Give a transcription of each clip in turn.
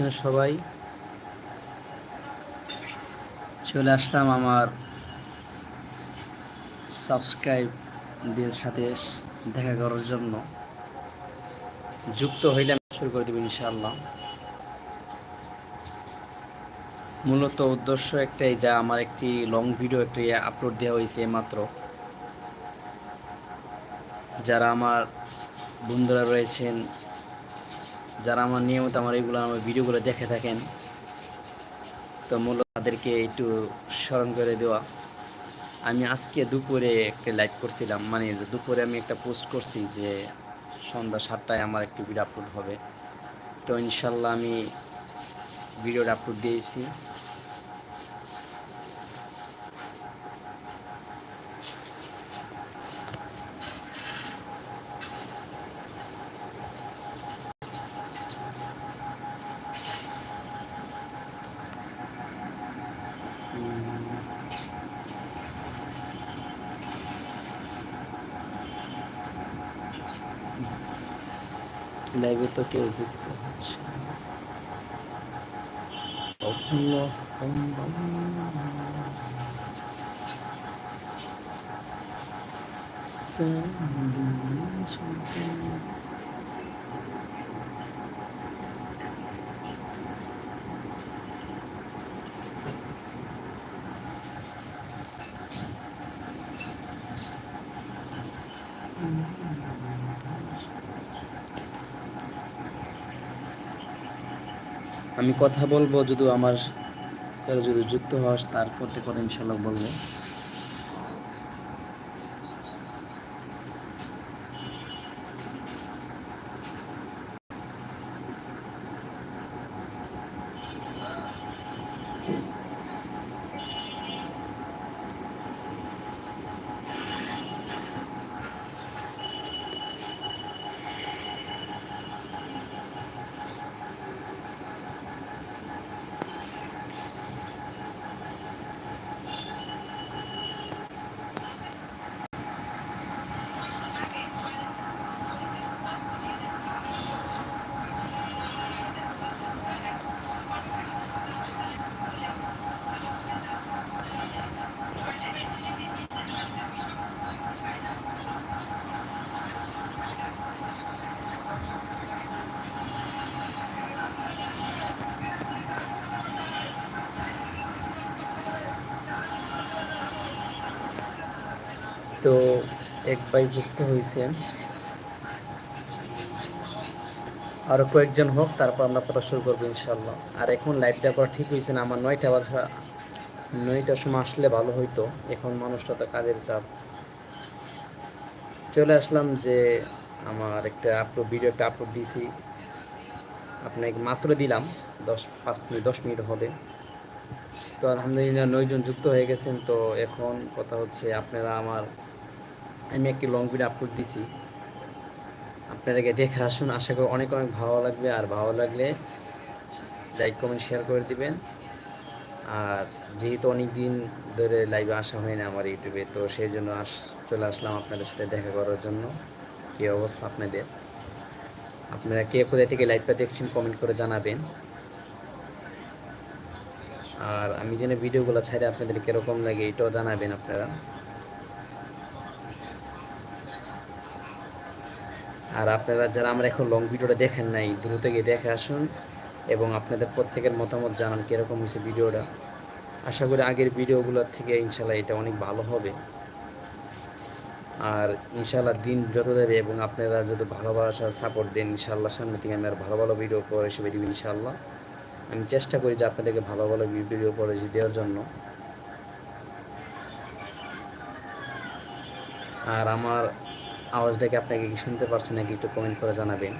এখানে সবাই। চলে আসলাম আমার সাবস্ক্রাইবদের সাথে দেখা করার জন্য। যুক্ত হইলে আমি শুরু করে দেবো ইনশাআল্লাহ। মূলত উদ্দেশ্য একটাই যা আমার একটি লং ভিডিও একটি আপলোড দেওয়া হয়েছে মাত্র। যারা আমার বন্ধুরা রয়েছেন যারা আমার নিয়মিত আমার এইগুলো আমার ভিডিওগুলো দেখে থাকেন, তো মূলত তাদেরকে একটু স্মরণ করে দেওয়া। আমি আজকে দুপুরে একটা লাইভ করছিলাম মানে দুপুরে আমি একটা পোস্ট করছি যে সন্ধ্যা সাতটায় আমার একটু ভিডিও আপলোড হবে। তো ইনশাল্লাহ আমি ভিডিওটা আপলোড দিয়েছি। লাইভে তো কেউ যুক্ত হচ্ছে Thank আল্লাহুম আমি কথা বলব যদি আমার যদি যুক্ত হস তারপর থেকে কথা ইনশাল্লাহ বলব। তো এক ভাই যুক্ত হয়েছে আরও কয়েকজন হোক, তারপর আমরা কথা শুরু করব ইনশাল্লাহ আর এখন লাইভটা করা ঠিক হয়েছে না, আমার নয়টা বাজা, নয়টার সময় আসলে ভালো হইতো, এখন মানুষটা তো কাজের চাপ। চলে আসলাম যে আমার একটা আপলোড ভিডিও একটা আপলোড দিয়েছি। আপনাকে মাত্র দিলাম, দশ, পাঁচ মিনিট, দশ মিনিট হবে। তো আলহামদুলিল্লাহ নয়জন যুক্ত হয়ে গেছেন, তো এখন কথা হচ্ছে আপনারা আমার আমি একটি লং ভিডিও আপলোড দিছি। আপনাদেরকে দেখে আসুন, আশা করি অনেক অনেক ভালো লাগবে। আর ভালো লাগলে লাইক কমেন্ট শেয়ার করে দিবেন। আর যেহেতু অনেক দিন ধরে লাইভে আসা হয় না আমার ইউটিউবে, তো সেই জন্য আস, চলে আসলাম আপনাদের সাথে দেখা করার জন্য। কী অবস্থা আপনাদের? আপনারা কে কোথায় থেকে লাইভটা দেখছেন কমেন্ট করে জানাবেন। আর আমি যেন ভিডিওগুলো ছাড়ে আপনাদের কীরকম লাগে, এটাও জানাবেন আপনারা। আর আপনারা যারা আমরা এখন লং ভিডিওটা দেখেন নাই, দ্রুত গিয়ে দেখে আসুন এবং আপনাদের প্রত্যেকের মতামত জানান কীরকম হয়েছে ভিডিওটা। আশা করি আগের ভিডিওগুলোর থেকে ইনশাল্লাহ এটা অনেক ভালো হবে। আর ইনশাল্লাহ দিন যত দেবে এবং আপনারা যত ভালোবাসা সাপোর্ট দেন, ইনশাল্লাহ সামনে থেকে আমি আর ভালো ভালো ভিডিও পরে হিসেবে দিব ইনশাল্লাহ। আমি চেষ্টা করি যে আপনাদেরকে ভালো ভালো ভিডিও পরে দেওয়ার জন্য। আর আমার আওয়াজটাকে আপনাকে কি শুনতে পারছেন নাকি একটু কমেন্ট করে জানাবেন।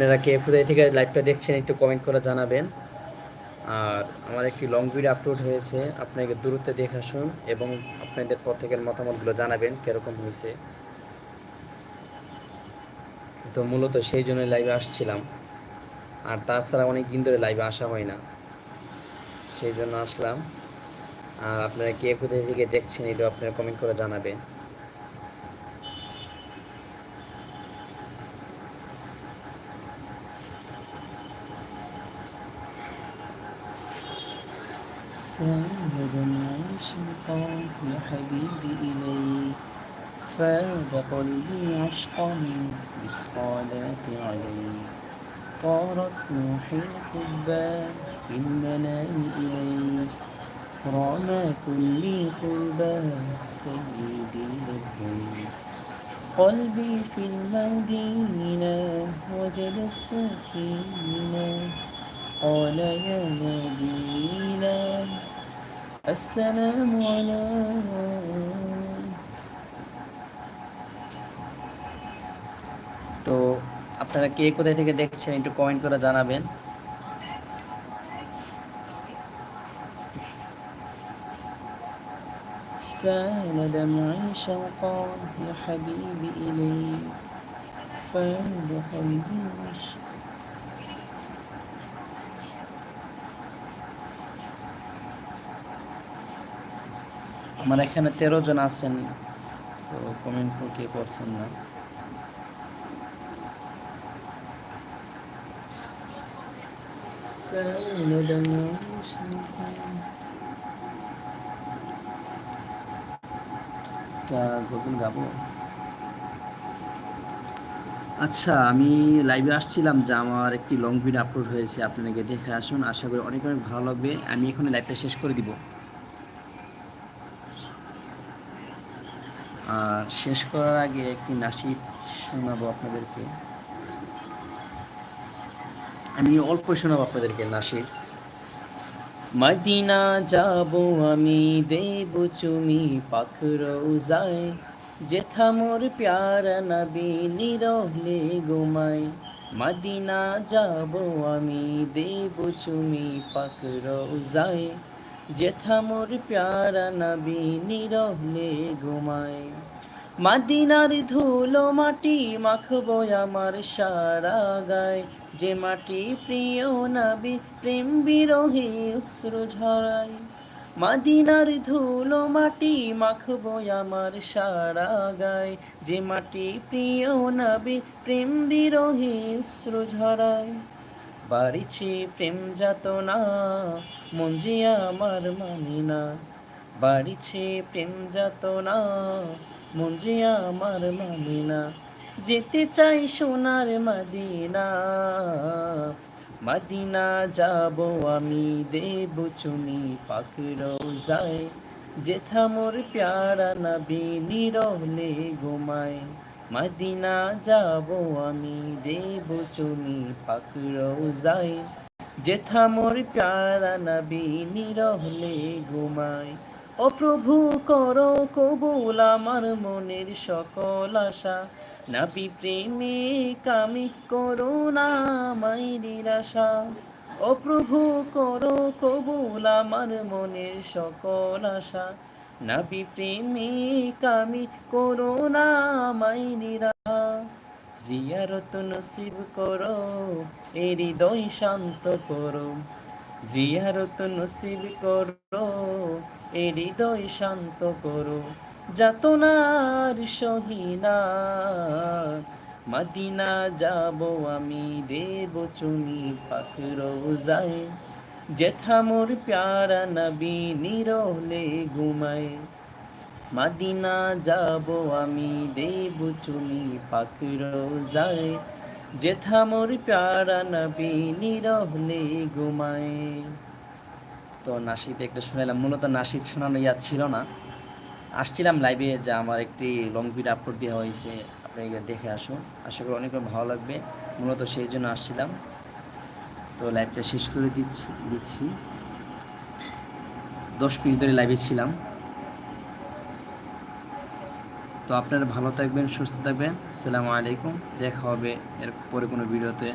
আপনারা কে কোথায় থেকে লাইভটা দেখছেন একটু কমেন্ট করে জানাবেন। আর আমার একটি লং ভিডিও আপলোড হয়েছে, আপনাকে দূরত্বে দেখে আসুন এবং আপনাদের প্রত্যেকের মতামতগুলো জানাবেন কীরকম হয়েছে। তো মূলত সেই জন্য লাইভে আসছিলাম। আর তাছাড়া অনেক দিন ধরে লাইভে আসা হয় না। সেই জন্য আসলাম। আর আপনারা কে কোথায় থেকে দেখছেন এটা আপনারা কমেন্ট করে জানাবেন। العيش القوم يا حبيبي إليك فاز قلبي عشقا بالصلاة عليك طارت نوحي الحبان في المنام إليك رمى كل قربى سيدي لبيك قلبي في المدينة وجد السكينة قال يا نبينا السلام عليكم তো আপনারা কে কোথায় থেকে দেখছেন একটু কমেন্ট করে জানাবেন سال دمعي شوقا يا حبيبي إليك فاز قلبي আমার এখানে তেরো জন আছেন, তো কমেন্ট তো কে করছেন না। গাবো? আচ্ছা আমি লাইভে আসছিলাম, যে আমার একটি লং ভিডিও আপলোড হয়েছে, আপনাদেরকে দেখে আসুন। আশা করি অনেক অনেক ভালো লাগবে। আমি এখন লাইভটা শেষ করে দিব। আর শেষ করার আগে একটি নাসিদ শোনাবো আপনাদেরকে। আমি অল্প শোনাবো আপনাদেরকে, নাসির। মদিনা যাব আমি, দেব চুমি পাখর উজায় যেথা মোর প্যার নবী নিরহলে ঘুমায়। মদিনা যাব আমি, দেব চুমি পাখর যেথা মোর প্যার নবী নিরহলে ঘুমায় মাদিনার ধুলো মাটি মাখবো আমার সারা গায়। যে মাটি প্রিয় নবী, প্রেম বিরোহী অশ্রু ঝরাই। মাদিনার ধুলো মাটি মাখবো আমার সারা গায়। যে মাটি প্রিয় নবী, প্রেম বিরোহী অশ্রু ঝরাই। বাড়িছে প্রেম যাতনা মন যে আমার মানি না। বাড়িছে প্রেম যাতনা মন যে আমার মানে না। যেতে চাই সোনার মাদিনা মাদিনা যাব আমি দেব চুনি পাখির যায় যেথা মোর প্যারা নবী নিরহলে ঘুমায়। মাদিনা যাব আমি, দেব চুনি পাখির যায় যেথা মোর প্যারা নবী নিরহলে ঘুমায়। ও প্রভু করো কবুল আমার মনের সকল আশা। নাবি প্রেমে কামি করো না মাই আশা ও প্রভু করো কবুল আমার মনের সকল আশা। নাবি প্রেমে কামি করো না মাই নিরাশা জিয়ারত নসিব করো, এ হৃদয় শান্ত করো। জিয়ারত নসিব করো, এ হৃদয় শান্ত করো। যাতনার সহিনা, মদিনা যাব আমি, দেব চুনি পাখর যায় যেথা মোর প্যারা নবী নিরহলে ঘুমায়। মদিনা যাব আমি, দেব চুনি পাখর যায় যেথা মোর প্যারা নবী নিরহলে ঘুমায়। তো নাসিদ একটা শুনাইলাম, মূলত নাসিদ শোনানো ইয়া ছিল না। আসছিলাম লাইভে যা আমার একটি লং ভিডিও আপলোড দেওয়া হয়েছে আপনি দেখে আসুন। আশা করি অনেক ভালো লাগবে। মূলত সেই জন্য আসছিলাম। তো লাইভটা শেষ করে দিচ্ছি দিচ্ছি। দশ মিনিট ধরে লাইভে ছিলাম। তো আপনারা ভালো থাকবেন, সুস্থ থাকবেন। আসসালামু আলাইকুম। দেখা হবে এর পরে কোনো ভিডিওতে।